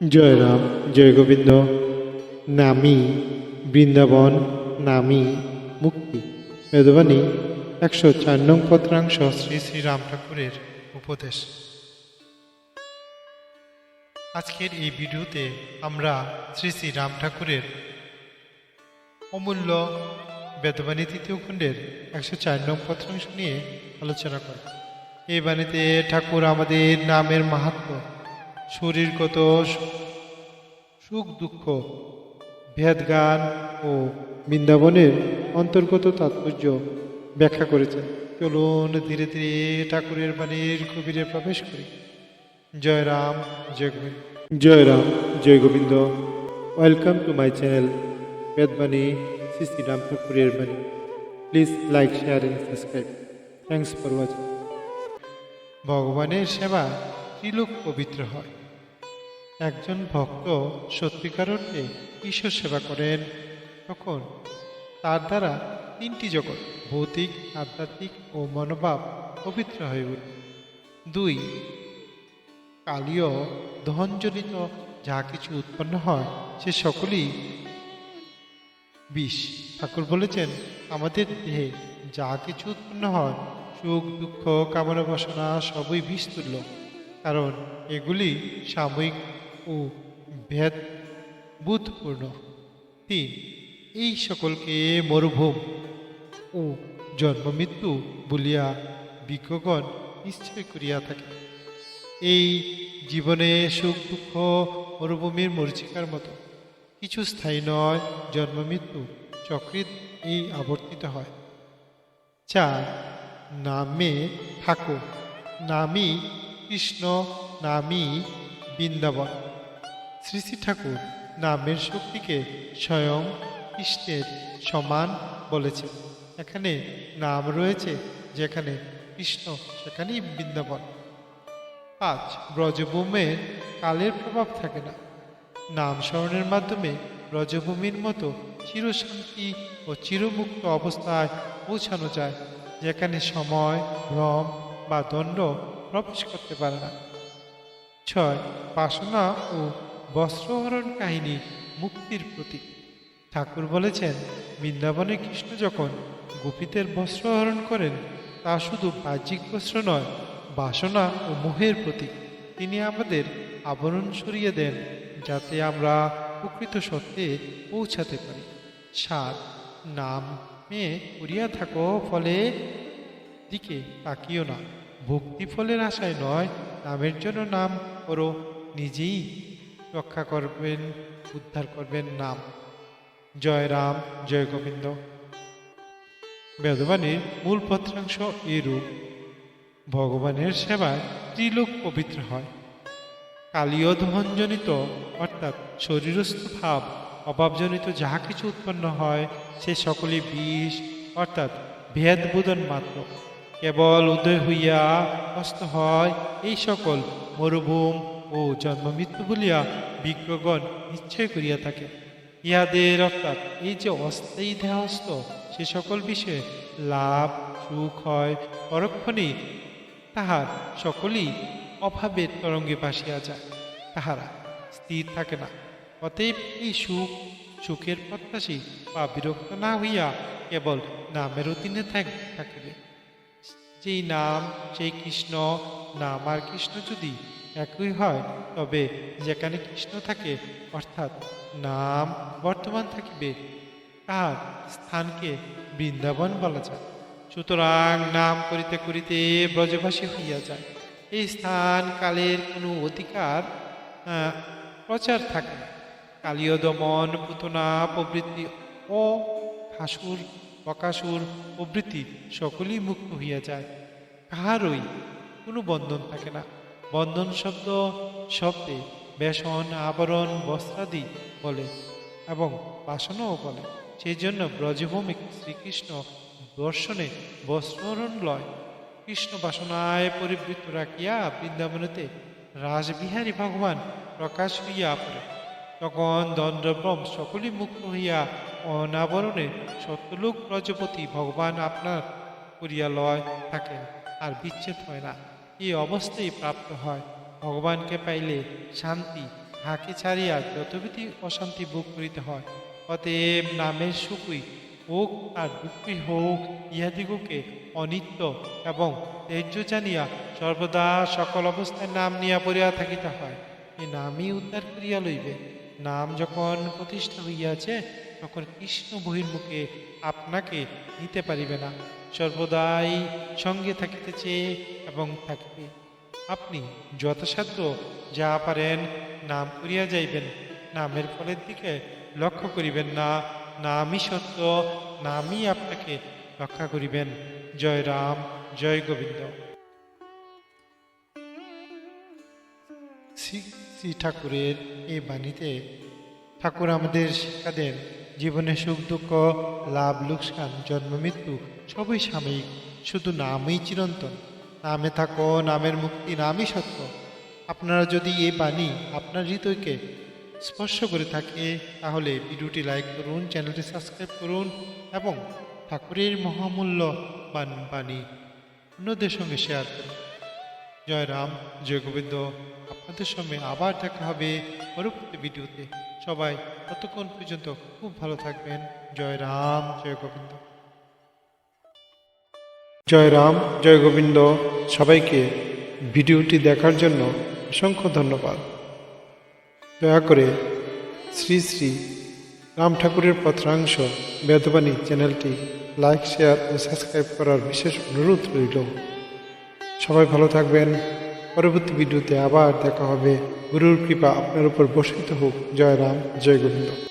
জয় রাম, জয় গোবিন্দ। নামি, বৃন্দাবন, নামি, মুক্তি। বেদবাণী একশো চার নং পত্রাংশ শ্রী শ্রী রাম ঠাকুরের উপদেশ। আজকের এই ভিডিওতে আমরা শ্রী শ্রী রাম ঠাকুরের অমূল্য বেদবাণী তৃতীয় খণ্ডের একশো চার নং পত্রাংশ নিয়ে আলোচনা করব। এই বাণীতে ঠাকুর আমাদের নামের মাহাত্ম্য শরীরগত সু- সুখ দুঃখ ভেদগান ও বৃন্দাবনের অন্তর্গত তাৎপর্য ব্যাখ্যা করেছেন। চলুন ধীরে ধীরে ঠাকুরের বাণীর কবিরে প্রবেশ করি। জয় রাম জয় গোবিন্দ। জয় রাম জয় Gobinda. Welcome to my channel Bedbani Shri Shri Ram ঠাকুরের বাণী please like share and subscribe thanks for watching ভগবানের সেবা ত্রিলোক পবিত্র হয়। একজন ভক্ত সত্যিকার অর্থে ঈশ্বর সেবা করেন। তখন তার দ্বারা তিনটি জগৎ, ভৌতিক, আধ্যাত্মিক ও মনোভাব পবিত্র হয়ে উঠে দুই, কালীয় দহনজনিত যা কিছু উৎপন্ন হয়, সে সকলেই বিষ। ঠাকুর বলেছেন, আমাদের দেহে যা কিছু উৎপন্ন হয়, সুখ, দুঃখ, কামনা বাসনা, সবই বিষ তুল্য কারণ এগুলি সাময়িক ও ভেদ বুধপূর্ণ। তিন, এই সকলকে মরুভূম ও জন্মমৃত্যু বলিয়া বিজ্ঞগণ নিশ্চয় করিয়া থাকে। এই জীবনে সুখ, দুঃখ, মরুভূমির মরিচিকার মতো কিছু স্থায়ী নয় জন্মমৃত্যু চক্রিত এই আবর্তিত হয়। চার, নামে ঠাকুর নামই কৃষ্ণ, নামই বৃন্দাবন। শ্রী শ্রী ঠাকুর নামের শক্তিকে স্বয়ং কৃষ্ণের সমান বলেছেন। এখানে নাম রয়েছে, যেখানে কৃষ্ণ, সেখানেই বৃন্দাবন। পাঁচ ব্রজভূমে কালের প্রভাব থাকে না। নাম স্মরণের মাধ্যমে ব্রজভূমির মতো চিরশান্তি ও চিরমুক্ত অবস্থায় পৌঁছানো যায়, যেখানে সময়, ভ্রম বা দণ্ড প্রবেশ করতে পারে না। ছয়, বাসনা ও বস্ত্রহরণ কাহিনী মুক্তির প্রতীক। ঠাকুর বলেছেন, বৃন্দাবনে কৃষ্ণ যখন গোপীদের বস্ত্রহরণ করেন, তা শুধু বাহ্যিক বস্ত্র নয়, বাসনা ও মোহের প্রতীক। তিনি আমাদের আবরণ সরিয়ে দেন, যাতে আমরা প্রকৃত সত্যে পৌঁছাতে পারি। সাত নাম মেয়ে করিয়া থাকো, ফলে দিকে তাকিও না। ভক্তি ফলের আশায় নয়, নামের জন্য নাম করো, নিজেই রক্ষা করবেন, উদ্ধার করবেন নাম। জয় রাম, জয় গোবিন্দ। বেদবাণীর মূল পত্রাংশ এরূপ। ভগবানের সেবায় ত্রিলোক পবিত্র হয়। কালীয় দহনজনিত অর্থাৎ শরীরস্থ ভাব, অভাবজনিত যাহা কিছু উৎপন্ন হয়, সে সকলে বিষ, অর্থাৎ ভেদ বোধন মাত্র। কেবল উদয় হইয়া অস্ত হয় এই সকল মরুভূম ও জন্মমৃত্যু বলিয়া বিজ্ঞগণ নিশ্চয় করিয়া থাকে। ইহাদের অর্থাৎ এই যে অস্থায়ী দেহস্থ, সে সকল বিষয়ে লাভ, সুখ হয় পরক্ষণেই তাহার সকলেই অভাবের তরঙ্গে ভাসিয়া যায়। তাহারা স্থির থাকে না। অতএব এই সুখ, সুখের প্রত্যাশী বা বিরক্ত না হইয়া কেবল নামের অধীনে থাক- থাকিবে। যেই নাম, সেই কৃষ্ণ, নাম আর কৃষ্ণ যদি একই হয়, তবে যেখানে কৃষ্ণ থাকে, অর্থাৎ নাম বর্তমান থাকিবে, তাহার স্থানকে বৃন্দাবন বলা যায়। সুতরাং নাম করিতে করিতে ব্রজবাসী হইয়া যায়। এই স্থান কালের কোনো অধিকার প্রচার থাকে না। কালীয় দমন পুতনা প্রবৃত্তি ও হাসুর বকাসুর প্রভৃতি সকলেই মুক্ত হইয়া যায়। কাহারই কোনো বন্ধন থাকে না। বন্ধন শব্দ শব্দে বেসন, আবরণ, বস্ত্রাদি বলে এবং বাসনও বলে। সেই জন্য ব্রজভূমি শ্রীকৃষ্ণ দর্শনে বস্মরণ লয়। কৃষ্ণ বাসনায় পরিবৃত্ত রাখিয়া বৃন্দাবনেতে রাসবিহারী ভগবান প্রকাশ হইয়া পড়ে। তখন দণ্ডব্রম সকলেই মুক্ত হইয়া অনাবরণে সত্যলোক প্রজাপতি ভগবান আপনার করিয়া লয় থাকেন, আর বিচ্ছেদ হয় না। এই অবস্থায় প্রাপ্ত হয়। ভগবানকে পাইলে শান্তি, হাঁকে ছাড়িয়া যতবিধি অশান্তি ভোগ করিতে হয়। অতএব নামের সুখই হোক আর দুঃখই হোক ইহাদিগকে অনিত্য এবং তেজ্য জানিয়া সর্বদা সকল অবস্থায় নাম নিয়া পড়িয়া থাকিতে হয়। এই নামই উদ্ধার করিয়া লইবে। নাম যখন প্রতিষ্ঠা হইয়াছে তখন কৃষ্ণ বহির্মুখে আপনাকে নিতে পারিবে না। সর্বদাই সঙ্গে থাকিতে চেয়ে এবং থাকিবে। আপনি যথাসাধ্য যা পারেন নাম করিয়া যাইবেন। নামের ফলের দিকে লক্ষ্য করিবেন না। নামই সত্য, নামই আপনাকে রক্ষা করিবেন। জয় রাম, জয় গোবিন্দ। শ্রী শ্রী ঠাকুরের এই বাণীতে ঠাকুর আমাদের শিক্ষা দেন। জীবনে সুখ, দুঃখ, লাভ, লোকসান, জন্ম, মৃত্যু, সবই সাময়িক। শুধু নামই চিরন্তন। নামে থাকো, নামের মুক্তি, নামই সত্য। আপনারা যদি এ বাণী আপনার হৃদয়কে স্পর্শ করে থাকে, তাহলে ভিডিওটি লাইক করুন, চ্যানেলটি সাবস্ক্রাইব করুন এবং ঠাকুরের মহামূল্য বাণী অন্যদের সঙ্গে শেয়ার করুন। জয় রাম, জয় গোবিন্দ। আপনাদের সঙ্গে আবার দেখা হবে পরবর্তী ভিডিওতে। সবাই ততক্ষণ পর্যন্ত খুব ভালো থাকবেন। জয় রাম, জয় গোবিন্দ। জয় রাম, জয় গোবিন্দ। সবাইকে ভিডিওটি দেখার জন্য অসংখ্য ধন্যবাদ। দয়া করে শ্রী শ্রী রাম ঠাকুরের পত্রাংশ বেদবাণী চ্যানেলটি লাইক, শেয়ার ও সাবস্ক্রাইব করার বিশেষ অনুরোধ রইল। সবাই ভালো থাকবেন। পরবর্তী ভিডিওতে আবার দেখা হবে। গুরুর কৃপা আপনার উপর বর্ষিত হোক। জয় রাম, জয় গোবিন্দ।